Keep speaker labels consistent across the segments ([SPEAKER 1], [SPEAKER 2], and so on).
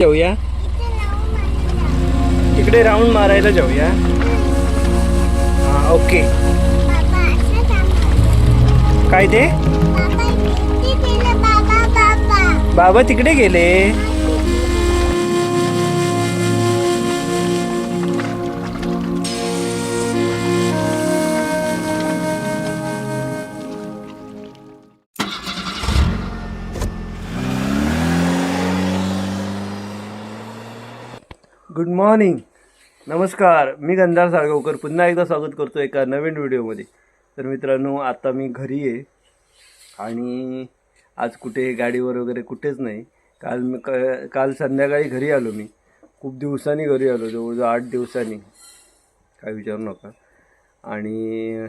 [SPEAKER 1] जाऊया. तिकडे राऊंड मारायला जाऊया. हा ओके. काय ते? बाबा तिकडे गेले. गुड मॉर्निंग नमस्कार. मी गंधार साळगावकर. पुन्हा एकदा स्वागत करतो एका नवीन व्हिडिओमध्ये. तर मित्रांनो आता मी घरी आहे आणि आज कुठे गाडीवर वगैरे कुठेच नाही. काल मी क काल संध्याकाळी घरी आलो मी. खूप दिवसांनी घरी आलो. जवळजवळ आठ दिवसांनी. काय विचारू नका. आणि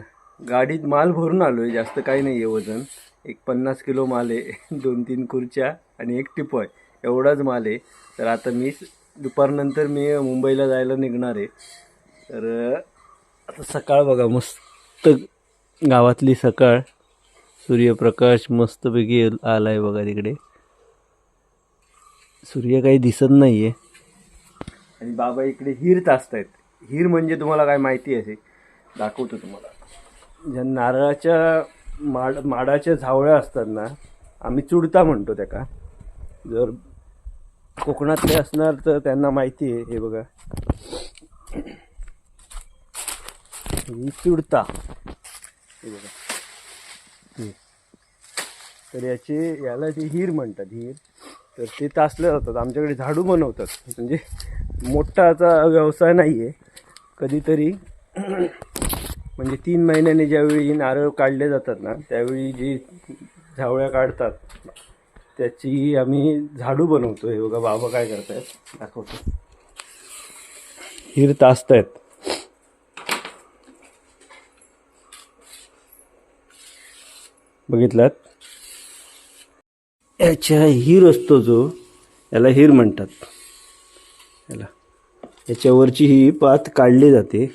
[SPEAKER 1] गाडीत माल भरून आलो आहे जास्त काही नाही आहे वजन. एक पन्नास किलो माल आहे. दोन तीन खुर्च्या आणि एक टिपॉय. एवढाच माल आहे. तर आता मी दुपारनंतर मी मुंबईला जायला निघणार आहे. तर आता सकाळ बघा मस्त गावातली सकाळ. सूर्यप्रकाश मस्तपैकी आला आहे बघा तिकडे. सूर्य काही दिसत नाही आहे आणि बाबा इकडे हिर तासतायत. हिर म्हणजे तुम्हाला काय माहिती आहे दाखवतो तुम्हाला. ज्या नारळाच्या माड माडाच्या झावळ्या असतात ना आम्ही चुडता म्हणतो त्याका जर कोकणातले असणार तर त्यांना माहिती आहे हे बघा. ही हे बघा. तर याचे याला जे हिर म्हणतात हिर तर ते तासले जातात. आमच्याकडे झाडू बनवतात. म्हणजे मोठा व्यवसाय नाही आहे कधीतरी म्हणजे तीन महिन्याने ज्यावेळी नारळ काढले जातात ना त्यावेळी जी झावळ्या काढतात त्याची आम्ही झाडू बनवतो हे बघा बाबा काय करतायत. दाखवतो. हिर तासतायत बघितलात? याच्या हिर असतो जो याला हिर म्हणतात. याला. याच्यावरची ही पात काढली जाते.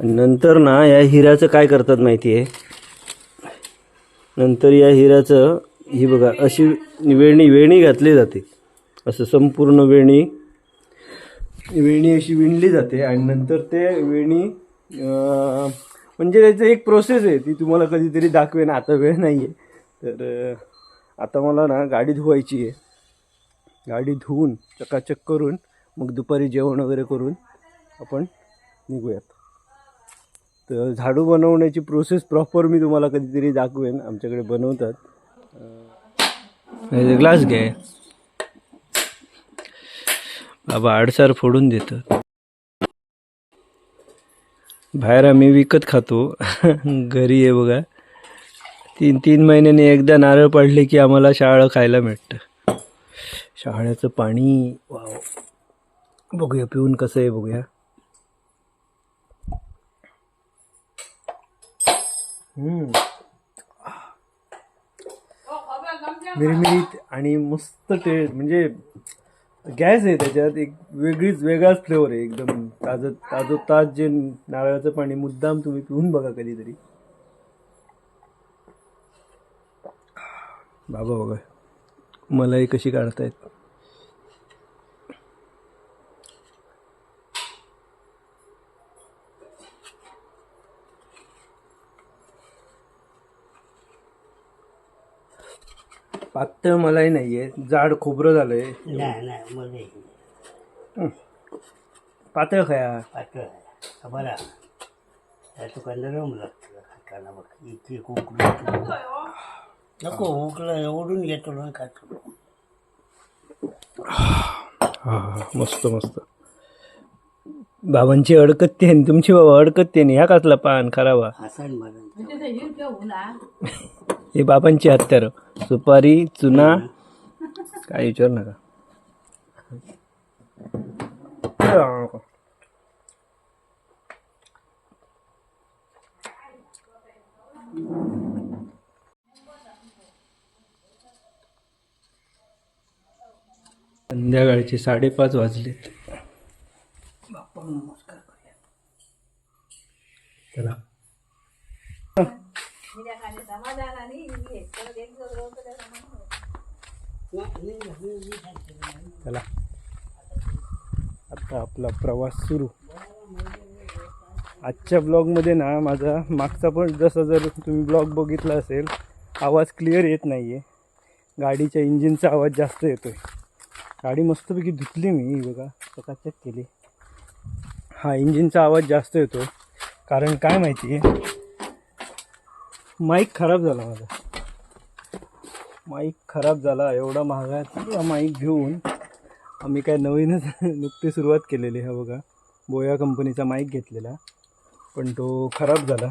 [SPEAKER 1] नंतर ना या हिऱ्याचं काय करतात माहिती आहे नंतर या हिऱ्याचं ही बघा अशी वेणी वेणी घातली जाते. असं संपूर्ण वेणी वेणी अशी विणली जाते आणि नंतर ते वेणी म्हणजे त्याचं एक प्रोसेस आहे. ती तुम्हाला कधीतरी दाखवेन. आता वेळ नाही आहे तर आता मला ना गाडी धुवायची आहे. गाडी धुवून चकाचक करून मग दुपारी जेवण वगैरे करून आपण निघूयात. तर झाडू बनवण्याची प्रोसेस प्रॉपर मी तुम्हाला कधीतरी दाखवेन. आमच्याकडे बनवतात. ग्लास घे. बाबा आडसार फोडून देतात. बाहेर आम्ही विकत खातो. घरी आहे बघा. तीन तीन महिन्याने एकदा नारळ पडले की आम्हाला शाळा खायला मिळतं शाळेचं पाणी वाव. बघूया पिऊन कसं आहे बघूया. मिरमिरीत आणि मस्त टे म्हणजे गॅस आहे त्याच्यात एक वेगळीच वेगळाच फ्लेवर आहे एकदम ताजं ताजं ताज जे नारळाचं पाणी मुद्दाम तुम्ही पिऊन बघा कधीतरी. बाबा बघा. मलाई कशी काढतायत. पातळ मलाई नाहीये जाड खोबरं झालंय.
[SPEAKER 2] नाही नाही मध्ये
[SPEAKER 1] पातळ खाया.
[SPEAKER 2] पातळ आहे बरा. त्या तुका नरम लागतं खाताना बघ इथे उकळून नको उकलं ओढून घेतो ना खातो
[SPEAKER 1] हा हा. मस्त मस्त. बाबांची अडकत्ते आणि तुमची बाबा अडकत्ते नाही ह्या कसला पान खराबा?
[SPEAKER 2] हसन म्हणून
[SPEAKER 1] हे बाबांची हत्यार. सुपारी चुना. काय विचार नका. संध्याकाळचे साडेपाच वाजलेत. चला चला आता आपला प्रवास सुरू. आजच्या ब्लॉगमध्ये ना माझा मागचा पण जसं जर तुम्ही ब्लॉग बघितला असेल आवाज क्लिअर येत नाही आहे गाडीच्या इंजिनचा आवाज जास्त येतो आहे गाडी मस्तपैकी धुतली मी बघा. चकाचक केली. हा इंजिनचा आवाज जास्त येतो. कारण काय माहिती? आहे माईक खराब झाला माझा. माईक खराब झाला एवढा महागाचा माईक घेऊन आम्ही काय नवीनच नुकती सुरुवात केलेली आहे बघा. बोया कंपनीचा माईक घेतलेला पण तो खराब झाला.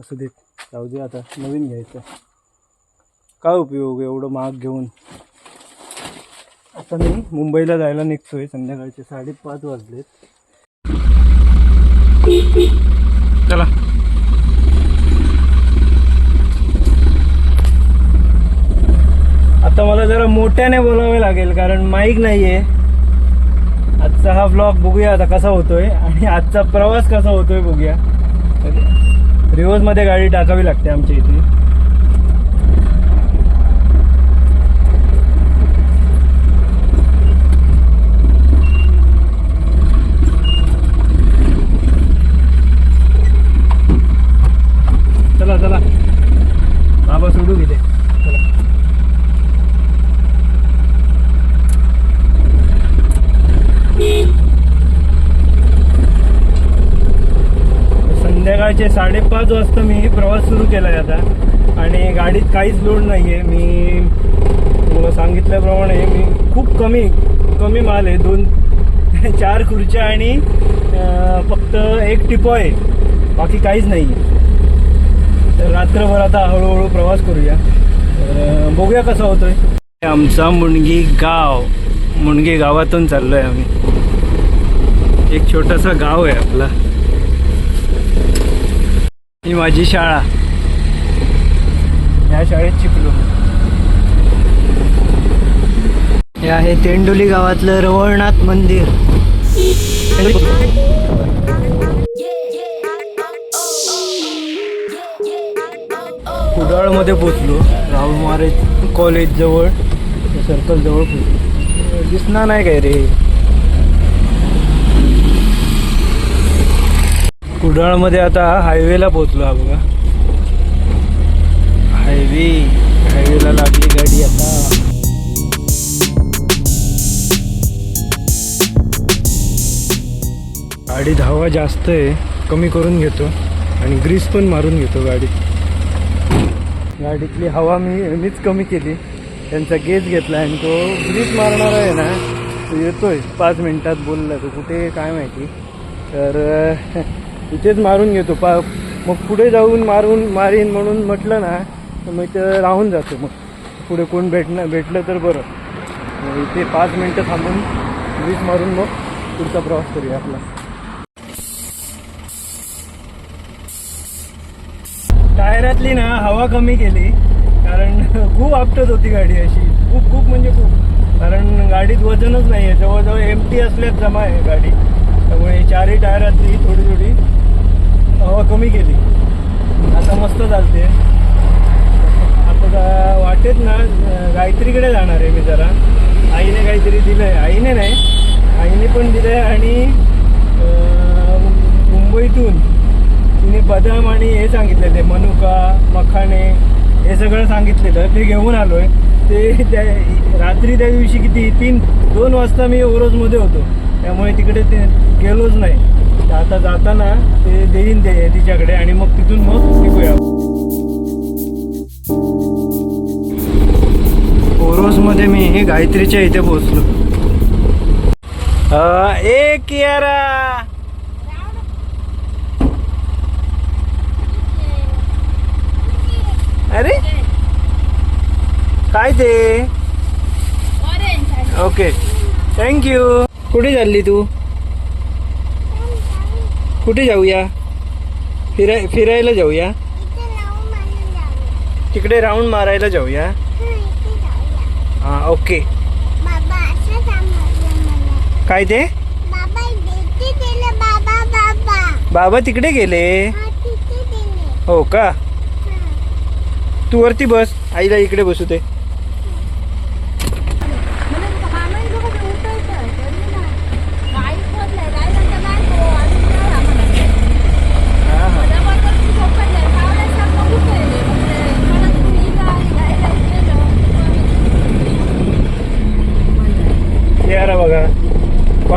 [SPEAKER 1] असू देत जाऊ दे आता नवीन घ्यायचं. काय उपयोग एवढं महाग घेऊन? आता मी मुंबईला जायला निघतोय संध्याकाळचे साडेपाच वाजलेत. चला. आता मला जरा मोठ्याने बोलावे लागेल कारण माईक नाही आहे आजचा हा ब्लॉग बघूया आता कसा होतोय आणि आजचा प्रवास कसा होतोय बघूया. रिवर्समध्ये गाडी टाकावी लागते आमच्या इथे चला चला बाबा सोडू गेले चला सकाळचे साडेपाच वाजता मी प्रवास सुरू केला आहे आता. आणि गाडीत काहीच लोड नाही आहे मी तुम्हाला सांगितल्याप्रमाणे मी खूप कमी कमी माल आहे. दोन चार खुर्च्या आणि फक्त एक टिपो आहे. बाकी काहीच नाही आहे तर रात्रभर आता हळूहळू प्रवास करूया. तर बघूया कसा होतोय. आमचा मुणगी गाव मुणगी गावातून चाललोय आम्ही. एक छोटासा गाव आहे आपला. ही माझी शाळा. या शाळेत शिकलो हे आहे तेंडोली गावातलं रवळनाथ मंदिर. कुडाळमध्ये पोचलो. राहुल महाराज कॉलेज जवळ सर्कल जवळ पोचलो. दिसणार नाही काय रे. कुडाळमध्ये आता हायवेला पोचलो हा बघा. हायवे हायवेला लागली गाडी आता. गाडी धावा जास्त आहे कमी करून घेतो आणि ग्रीस पण मारून घेतो गाडीत गाडीतली हवा मी मीच कमी केली. त्यांचा गेज घेतला आणि तो ग्रीस मारणार आहे ना तो येतोय. पाच मिनिटात बोलला तो कुठे काय माहिती. तर इथेच मारून घेतो. पा मग पुढे जाऊन मारून मारीन म्हणून म्हटलं ना तर मग इथं राहून जातो मग. पुढे कोण भेटणं भेटलं तर बरं. मग इथे पाच मिनटं थांबून वीज मारून मग पुढचा प्रवास करूया आपला. टायरातली ना हवा कमी केली कारण खूप आपटत होती गाडी अशी. खूप खूप म्हणजे खूप. कारण गाडीत वजनच नाही आहे जवळजवळ एम टी असल्यात जमा आहे गाडी. त्यामुळे चारही टायरातली थोडी थोडी हवा कमी केली. आता मस्त चालते. आता वाटेत ना गायत्रीकडे जाणार आहे मी जरा. आईने काहीतरी दिलं आहे आईने नाही आईने पण दिलं आहे आणि मुंबईतून तिने बदाम आणि हे सांगितलेले मनुका मखाणे हे सगळं सांगितलेलं. ते घेऊन आलोय. ते त्या रात्री त्या दिवशी किती तीन दोन वाजता मी ओरोजमध्ये होतो. त्यामुळे तिकडे ते गेलोच नाही. तर आता जाताना ते देईन ते तिच्याकडे आणि मग तिथून मग निघूया. ओरोसमध्ये मी गायत्रीच्या इथे पोहोचलो. अं, ए कियारा! अरे! काय ते? ओके थँक्यू कुठे चालली तू? कुठे जाऊया? फिराय फिरायला जाऊया? तिकडे राऊंड मारायला जाऊया? हां ओके. काय ते?
[SPEAKER 3] बाबा इथे दिलं बाबा बाबा.
[SPEAKER 1] बाबा तिकडे गेले?
[SPEAKER 3] हा
[SPEAKER 1] हो का? तू वरती बस. आईला इकडे बसू दे.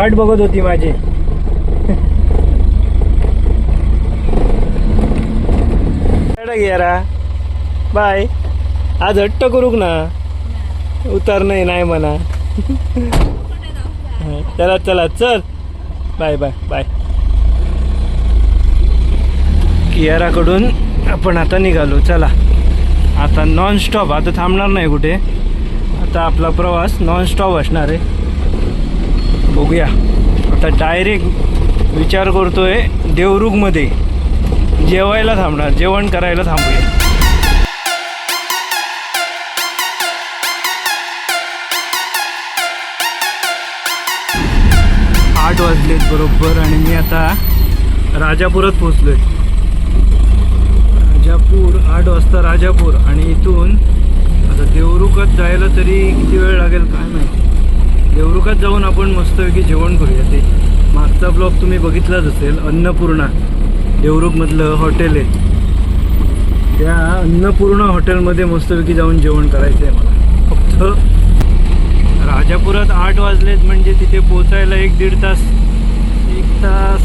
[SPEAKER 1] वाट बघत होती माझी. गेरा बाय. आज हट्ट करूक ना. उतर नाही नाही म्हणा. चला चला चल. Bye bye bye. कियाराकडून आपण आता निघालो. चला. आता नॉन स्टॉप आता थांबणार नाही कुठे. आता आपला प्रवास नॉन स्टॉप असणार आहे. बघूया. आता डायरेक्ट विचार करतोय देवरुखमध्ये. जेवायला थांबणार जेवण करायला थांबूया. आठ वाजलेत बरोबर आणि मी आता राजापुरात पोचलोय राजापूर आठ वाजता राजापूर आणि इथून आता देवरुखात जायला तरी किती वेळ लागेल काय माहिती. देवरुखात जाऊन आपण मस्तपैकी जेवण करूया ते. मागचा ब्लॉग तुम्ही बघितलाच असेल अन्नपूर्णा. देवरुखमधलं हॉटेल आहे. त्या अन्नपूर्णा हॉटेलमध्ये मस्तपैकी जाऊन जेवण करायचं आहे मला. फक्त राजापुरात आठ वाजलेत म्हणजे तिथे पोचायला एक दीड तास एक तास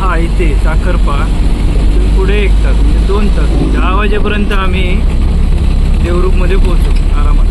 [SPEAKER 1] हा इथे साखरपा. पुढे एक तास म्हणजे दोन तास म्हणजे दहा वाजेपर्यंत आम्ही देवरुखमध्ये पोचू आरामात.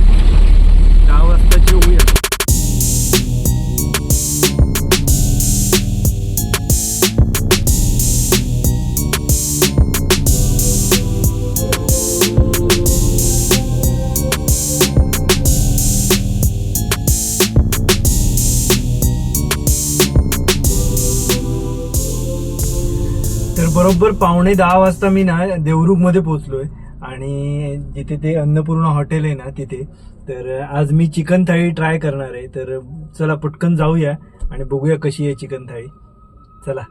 [SPEAKER 1] बरोबर पावणे दहा वाजता मी ना देवरुखमध्ये पोहोचलोय. आणि जिथे ते अन्नपूर्णा हॉटेल आहे ना तिथे. तर आज मी चिकन थाळी ट्राय करणार आहे. तर चला पटकन जाऊया आणि बघूया कशी आहे चिकन थाळी. चला.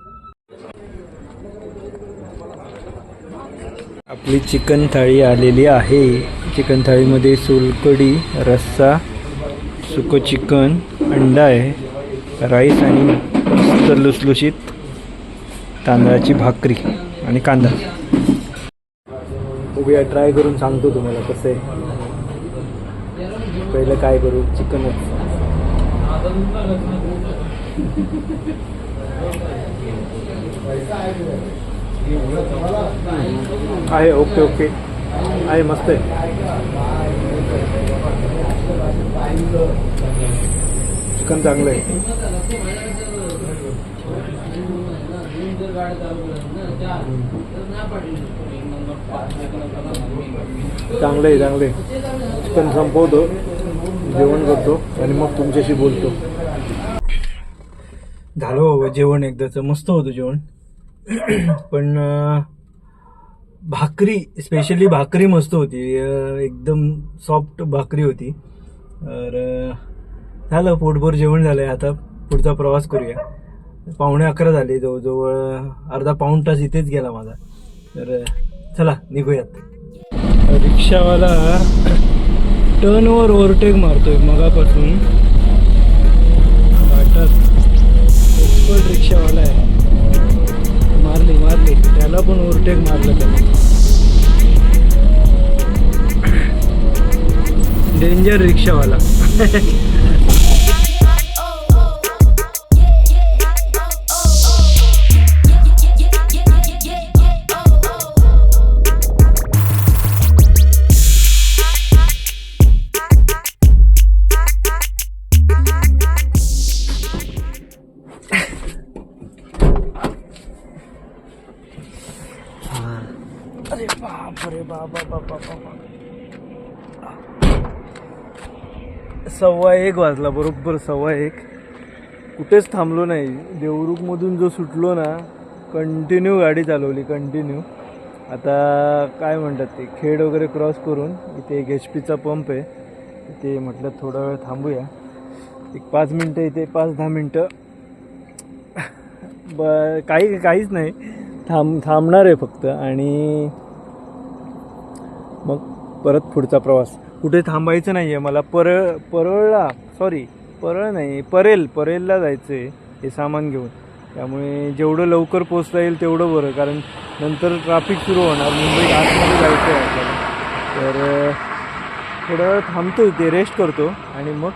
[SPEAKER 1] आपली चिकन थाळी आलेली आहे. चिकन थाळीमध्ये सोलकडी रस्सा सुकं चिकन अंडा आहे राईस आणि मस्त लुसलुशीत तांदळाची भाकरी आणि कांदा. बघूया ट्राय करून सांगतो तुम्हाला कसं आहे. पहिलं काय करू? चिकनच. आहे ओके ओके आहे मस्त आहे. चिकन चांगलं आहे. चांगलं आहे चांगलं आहे. चिकन संपवतो जेवण करतो आणि मग तुमच्याशी बोलतो. झालं बाबा जेवण एकदाचं. मस्त होतं जेवण. पण भाकरी स्पेशली भाकरी मस्त होती. एकदम सॉफ्ट भाकरी होती. तर झालं पोटभर जेवण झालंय. आता पुढचा प्रवास करूया. पावणे अकरा झाले जवळजवळ. अर्धा पाऊण तास इथेच गेला माझा. तर चला निघूयात. रिक्षावाला टर्नवर ओव्हरटेक मारतोय मगापासून. घाटात रिक्षावाला आहे. मारली मारली. त्याला पण ओव्हरटेक मारलं त्याला डेंजर रिक्षावाला. अरे बाप रे बाबा बाबा बाबा सव्वा एक वाजला बरोबर सव्वा एक. कुठेच थांबलो नाही. देवरुखमधून जो सुटलो ना कंटिन्यू गाडी चालवली कंटिन्यू आता काय म्हणतात ते खेड वगैरे क्रॉस करून इथे एक एच पीचा पंप आहे. इथे म्हटलं थोडा वेळ थांबूया. एक पाच मिनटं इथे पाच दहा मिनटं. ब काही काहीच नाही. थांब थांबणार आहे फक्त. आणि परत पुढचा प्रवास. कुठे थांबायचं नाही आहे मला परळ परळला सॉरी परळ नाही परेल परेलला जायचं आहे हे सामान घेऊन. त्यामुळे जेवढं लवकर पोचता येईल तेवढं बरं कारण नंतर ट्रॅफिक सुरू होणार. मुंबईत आतमध्ये जायचं आहे आपल्याला. तर थोडं वेळ थांबतो इथे रेस्ट करतो आणि मग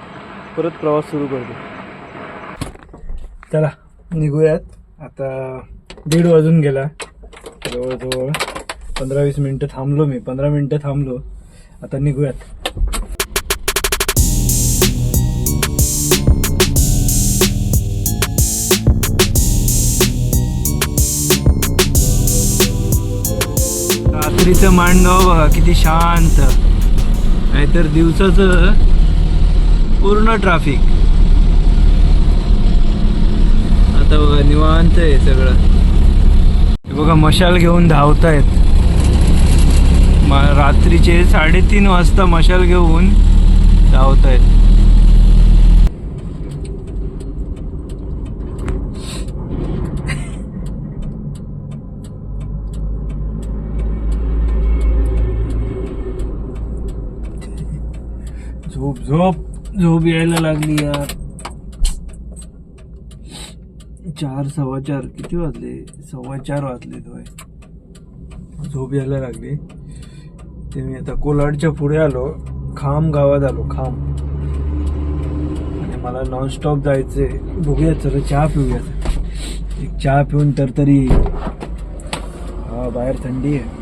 [SPEAKER 1] परत प्रवास सुरू करतो. चला निघूयात. आता दीड वाजून गेला. जवळजवळ पंधरा वीस मिनटं थांबलो मी. पंधरा मिनटं थांबलो. आता निघूयात. रात्रीचं मांडगाव बघा किती शांत. नाहीतर दिवसाचं पूर्ण ट्राफिक आता बघा निवांत आहे सगळं. बघा मशाल घेऊन धावतायत. रात्रीचे साडेतीन वाजता मशाल घेऊन धावतायत झोप झोप. झोप यायला लागली यार. चार सव्वा चार. किती वाजले? सव्वा चार वाजले तो झोप यायला लागली. ते मी आता कोलाडच्या पुढे आलो खाम गावात आलो खाम. आणि मला नॉनस्टॉप जायचंय. बघूया तर चहा पिऊयात एक चहा पिऊन तर तरी हा बाहेर थंडी आहे.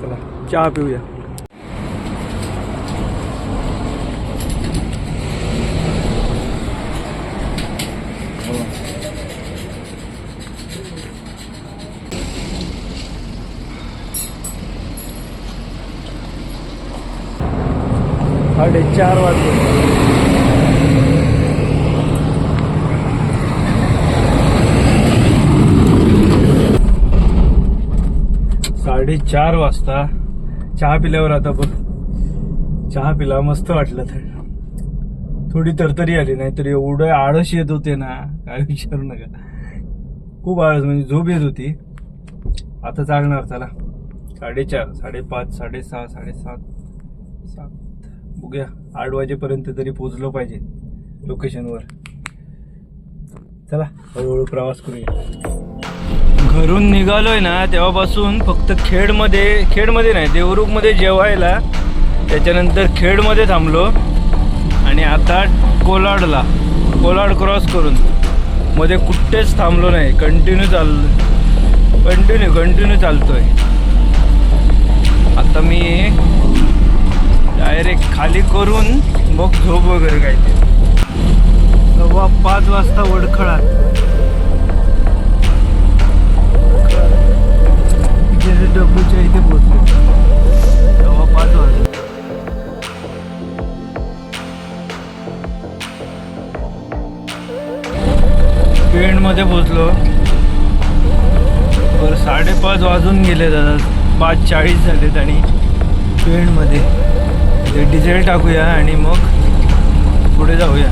[SPEAKER 1] चला चहा पिऊया. साडेचार वाजले. साडेचार वाजता चहा पिल्यावर आता बघ. चहा पिला मस्त वाटलं तर. थोडी तरतरी आली नाही तर एवढं आळस येत होते ना काय विचारू नका. खूप आळस म्हणजे झोप येत होती. आता चालणार चला. साडेचार साडेपाच साडेसहा साडेसात सात. बघूया. आठ वाजेपर्यंत तरी पोचलो पाहिजे लोकेशनवर. चला हळूहळू प्रवास करूया. घरून निघालोय ना तेव्हापासून फक्त खेडमध्ये खेडमध्ये नाही देवरुखमध्ये जेवायला. त्याच्यानंतर खेडमध्ये थांबलो. आणि आता कोलाडला कोलाड क्रॉस करून. मध्ये कुठेच थांबलो नाही कंटिन्यू चाल कंटिन्यू कंटिन्यू चालतोय. आता मी डायरेक्ट खाली करून मग झोप वगैरे काय ते सव्वा पाच वाजता वडखळात. डब्ल्यूच्या इथे पोहोचलो. तेव्हा पाच वाजता पेणमध्ये पोचलो बरं साडेपाच वाजून गेले दादा. पाच चाळीस झालेत आणि पेणमध्ये ते डिझेल टाकूया आणि मग पुढे जाऊया.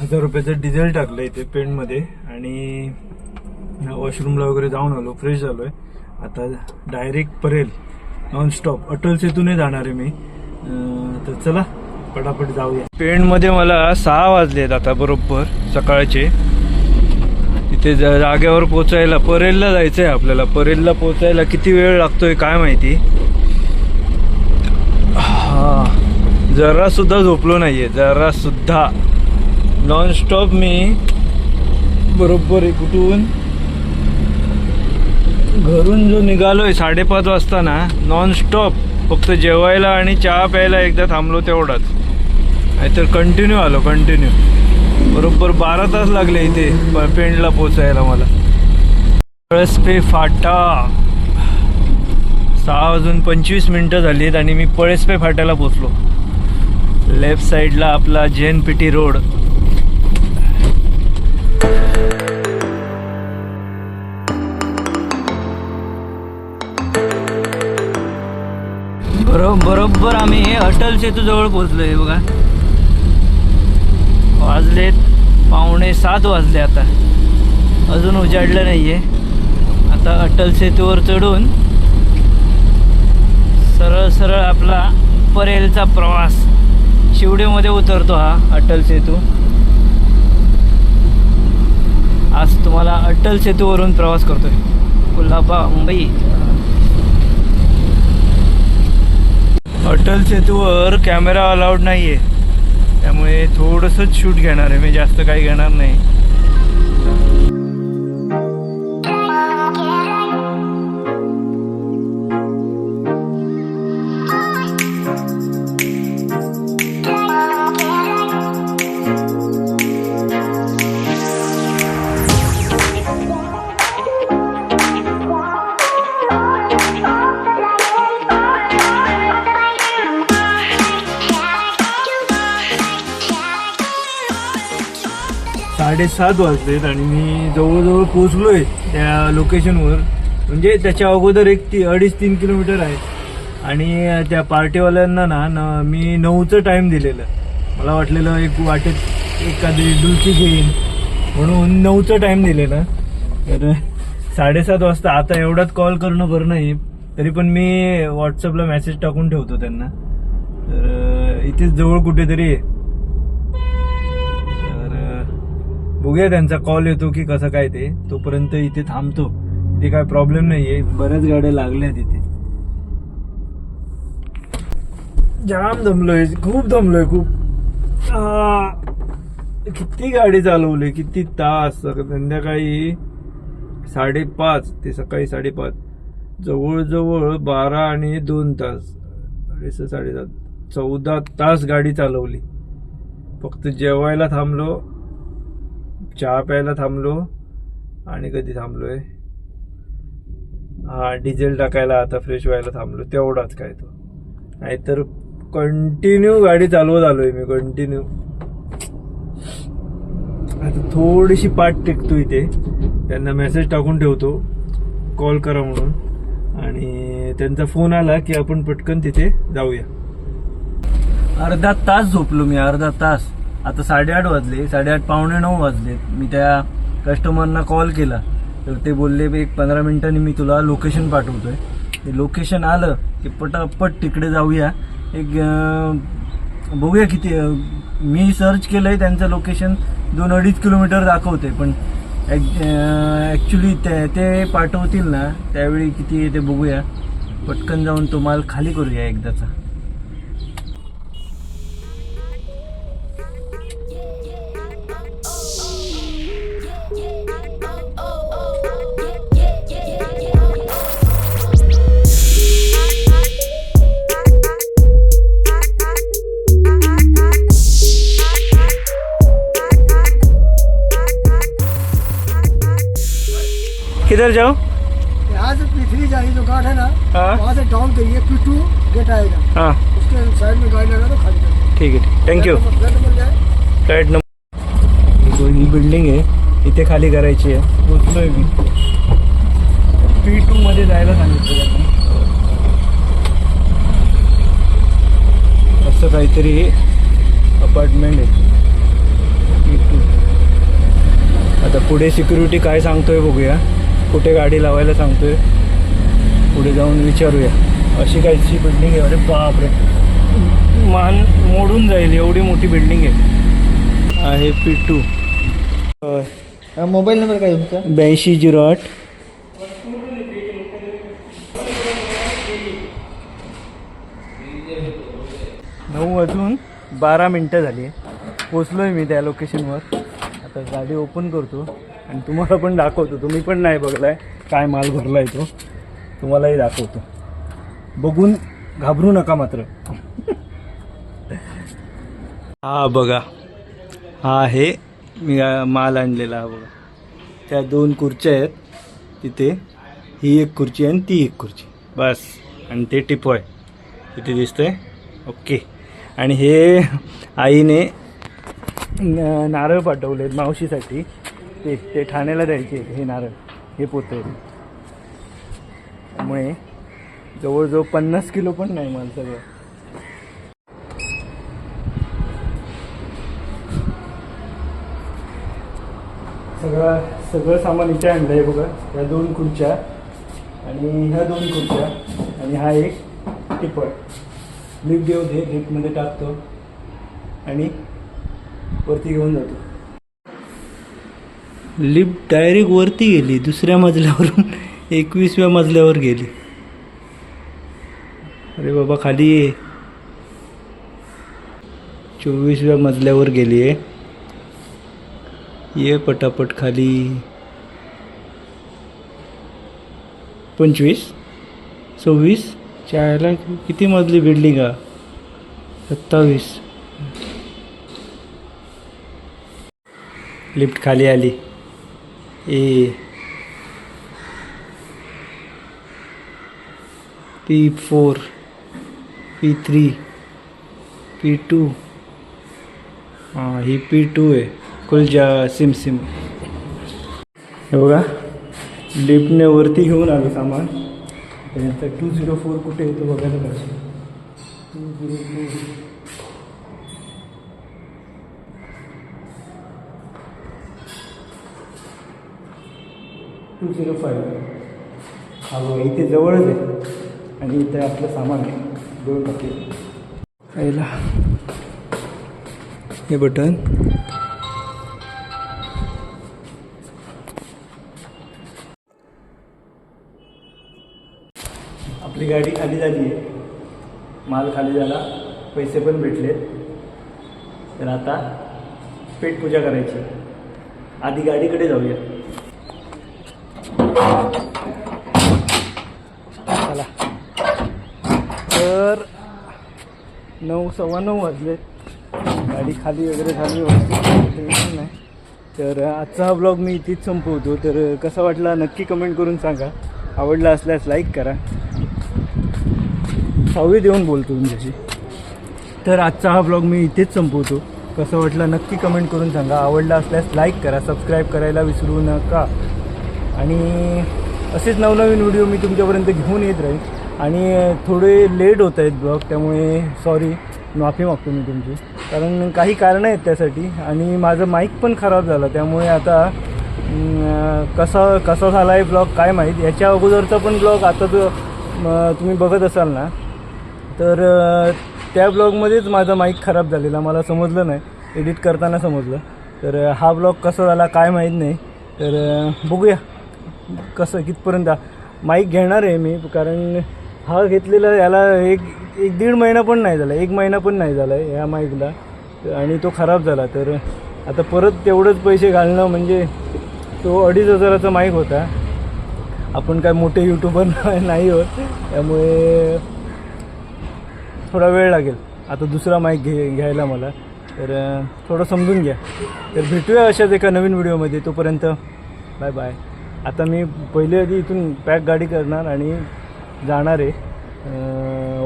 [SPEAKER 1] हजार रुपयाचं डिझेल टाकलं इथे पेंटमध्ये आणि वॉशरूमला वगैरे जाऊन आलो फ्रेश झालोय. आता डायरेक्ट परेल. नॉनस्टॉप अटल सेतूने जाणार आहे मी. तर चला पटापट जाऊया. पेंटमध्ये मला सहा वाजलेत आता बरोबर सकाळचे. तिथे जा- जागेवर पोचायला परेलला जायचं आहे आपल्याला. परेलला पोचायला किती वेळ लागतोय काय माहिती? हां जरा सुद्धा झोपलो नाहीये जरा सुद्धा. नॉनस्टॉप मी बरोबर आहे कुठून? घरून जो निघालोय साडेपाच वाजता ना नॉनस्टॉप फक्त जेवायला आणि चहा प्यायला एकदा थांबलो तेवढाच. नाहीतर कंटिन्यू आलो कंटिन्यू बरोबर बारा तास लागले इथे पेंडला पोचायला मला. पळसपे फाटा. सहा वाजून पंचवीस मिनटं झाली आहेत आणि मी पळसपे फाट्याला पोचलो. लेफ्ट साईडला आपला जैन रोड. बरोबर बरोबर आम्ही अटल सेतू जवळ पोहोचलोय बघा. वाजलेत पावणे सात वाजले आता. अजून उजाडलं नाहीये. आता अटल सेतूवर चढून सरळ सरळ आपला परेलचा प्रवास शिवडेमध्ये उतरतो हा अटल सेतू. आज तुम्हाला अटल सेतूवरून प्रवास करतोय. कुल्हापा मुंबई. अटल सेतूवर कॅमेरा अलाउड नाही आहे त्यामुळे थोडंसंच शूट घेणार आहे. मी जास्त काही घेणार नाही. साडेसात वाजलेत आणि मी जवळजवळ पोचलोय त्या लोकेशनवर म्हणजे त्याच्या अगोदर एक ती अडीच तीन किलोमीटर आहे. आणि त्या पार्टीवाल्यांना ना न मी नऊचं टाईम दिलेलं. मला वाटलेलं एक वाटेत एखादी डुलकी घेईन म्हणून नऊचं टाईम दिलेलं. तर साडेसात वाजता आता एवढाच कॉल करणं बरं नाही तरी पण मी व्हॉट्सअपला मेसेज टाकून ठेवतो त्यांना. तर इथेच जवळ कुठेतरी आहे तर अं, बघूया त्यांचा कॉल येतो की कसं काय ते. तोपर्यंत इथे थांबतो. इथे काय प्रॉब्लेम नाहीये. बऱ्याच गाड्या लागल्या तिथे जाम दमलोय. खूप दमलोय खूप. किती गाडी चालवली किती तास. संध्याकाळी साडेपाच ते सकाळी साडेपाच. जवळजवळ बारा आणि दोन तास. साडेसात चौदा तास गाडी चालवली. फक्त जेवायला थांबलो. चहा प्यायला थांबलो आणि कधी थांबलोय? हा डिझेल टाकायला आता फ्रेश व्हायला थांबलो. तेवढाच काय तो. नाहीतर कंटिन्यू गाडी चालवत आलोय मी कंटिन्यू आता थोडीशी पाठ टेकतो इथे त्यांना मेसेज टाकून ठेवतो. कॉल करा म्हणून. आणि त्यांचा फोन आला की आपण पटकन तिथे जाऊया. अर्धा तास झोपलो मी अर्धा तास. आता साडेआठ वाजले साडेआठ पावणे नऊ वाजले. मी त्या कस्टमरना कॉल केला. तर ते बोलले एक पंधरा मिनिटांनी मी तुला लोकेशन पाठवतोय. ते लोकेशन आलं की पटापट तिकडे जाऊया. एक बघूया किती मी सर्च केलंय त्यांचं लोकेशन दोन अडीच किलोमीटर दाखवते पण ॲक्च्युली ते ते पाठवतील ना त्यावेळी किती आहे ते बघूया. पटकन जाऊन तो माल खाली करूया एकदाचा. किधर जाओ।
[SPEAKER 2] यहाँ से पृथ्वी जाएगी जो घाट है ना
[SPEAKER 1] हाँ।
[SPEAKER 2] वहाँ से डाउन करिए पिटू गेट आएगा।
[SPEAKER 1] हाँ।
[SPEAKER 2] उसके साइड में गाड़ी लगा तो खाली
[SPEAKER 1] ठीक
[SPEAKER 2] फ्लड मिल जाए
[SPEAKER 1] फ्लॅट नंबर ही? बिल्डिंग आहे इथे खाली करायची आहे पोचलोय मी पी टू मध्ये जायला सांगितलं. असं काहीतरी अपार्टमेंट आहे पी टू आता पुढे सिक्युरिटी काय सांगतोय बघूया। कुठे गाडी लावायला सांगतोय पुढे जाऊन विचारूया. अशी काहीची बिल्डिंग आहे अरे बापरे. मान मोडून जाईल एवढी मोठी बिल्डिंग आहे. आहे पी टू
[SPEAKER 2] मोबाईल नंबर काय तुमचा?
[SPEAKER 1] ब्याऐंशी झिरो आठ. नऊ वाजून बारा मिनटं झाली. पोचलो आहे मी त्या लोकेशनवर आता गाडी ओपन करतो. आणि तुम्हाला पण दाखवतो. तुम्ही पण नाही बघलाय काय माल भरला आहे तो. तुम्हालाही दाखवतो. बघून घाबरू नका मात्र. हा बघा. हा आहे मी माल आणलेला हा बघा. त्या दोन खुर्च्या आहेत तिथे. ही एक खुर्ची आणि ती एक खुर्ची. बस. आणि ते टिपॉय तिथे दिसतंय. ओके. आणि हे आईने न- नारळ पाठवले मावशीसाठी. ते ते ठाण्याला द्यायचे हे नारळ हे पोते. त्यामुळे जवळजवळ पन्नास किलो पण नाही मला सगळं. सगळं सगळं सामान इथे आणलं आहे बघा ह्या दोन खुर्च्या आणि ह्या दोन खुर्च्या आणि हा एक टिपट लिफ्ट देव दे लिफ्टमध्ये टाकतो आणि वरती घेऊन जातो. लिफ्ट डायरेक्ट वरती गेली दुसऱ्या मजल्यावरून एकवीसव्या मजल्यावर गेली. अरे बाबा खाली ये. चोवीसव्या मजल्यावर गेली आहे. ये पटापट खाली. पंचवीस सव्वीस चायला किती मजली बिल्डिंग आहे सत्तावीस. लिफ्ट खाली आली. A P four P three P two हां ही पी टू आहे. कुलजा सिम सिम. हे बघा लिफ्टने वरती घेऊन आलो सामान. त्यानंतर टू झिरो फोर कुठे येतो बघायला पाहिजे. Two zero four two zero five बघा इथे जवळच आहे. आणि इथे आपलं सामान आहे. दोन टक्के. पहिला हे बटन. आपली गाडी खाली झाली आहे. माल खाली झाला. पैसे पण भेटले. तर आता पेट पूजा करायची. आधी गाडीकडे जाऊया. चला. तर नऊ सव्वा नऊ वाजले. गाडी खाली वगैरे झाली टेन्शन नाही. तर आजचा हा ब्लॉग मी इथेच संपवतो. तर कसा वाटला नक्की कमेंट करून सांगा. आवडला असल्यास लाईक करा. सहावी देऊन बोलतो तुमच्याशी. तर आजचा हा ब्लॉग मी इथेच संपवतो. कसं वाटलं नक्की कमेंट करून सांगा. आवडला असल्यास लाईक करा. सबस्क्राईब करायला विसरू नका. आणि असेच नवनवीन व्हिडिओ मी तुमच्यापर्यंत घेऊन येत राहील आणि थोडे लेट होत आहेत ब्लॉग त्यामुळे सॉरी माफी मागतो मी तुमची. कारण काही कारणं आहेत त्यासाठी. आणि माझं माईक पण खराब झालं त्यामुळे आता कसा कसा झाला आहे ब्लॉग काय माहीत. याच्या अगोदरचा पण ब्लॉग आता जो तुम्ही बघत असाल ना तर त्या ब्लॉगमध्येच माझा माईक खराब झालेला. मला समजलं नाही. एडिट करताना समजलं. तर हा ब्लॉग कसा झाला काय माहीत नाही. तर बघूया. कसं कितपर्यंत? माईक घेणार आहे मी कारण हा घेतलेला याला एक एक दीड महिना पण नाही झाला एक महिना पण नाही झाला आहे ह्या माईकला. आणि तो खराब झाला तर आता परत तेवढंच पैसे घालणं म्हणजे तो अडीच हजाराचा माईक होता. आपण काय मोठे यूट्यूबर नाही होत त्यामुळे थोडा वेळ लागेल. आता दुसरा माईक घे घ्यायला मला. तर थोडं समजून घ्या. तर भेटूया अशाच एका नवीन व्हिडिओमध्ये. तोपर्यंत बाय बाय. आता मी पहिले आधी इथून पॅक गाडी करणार आणि जाणार आहे.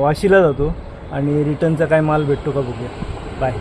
[SPEAKER 1] वाशीला जातो आणि रिटर्नचा काय माल भेटतो का बघूया. बाय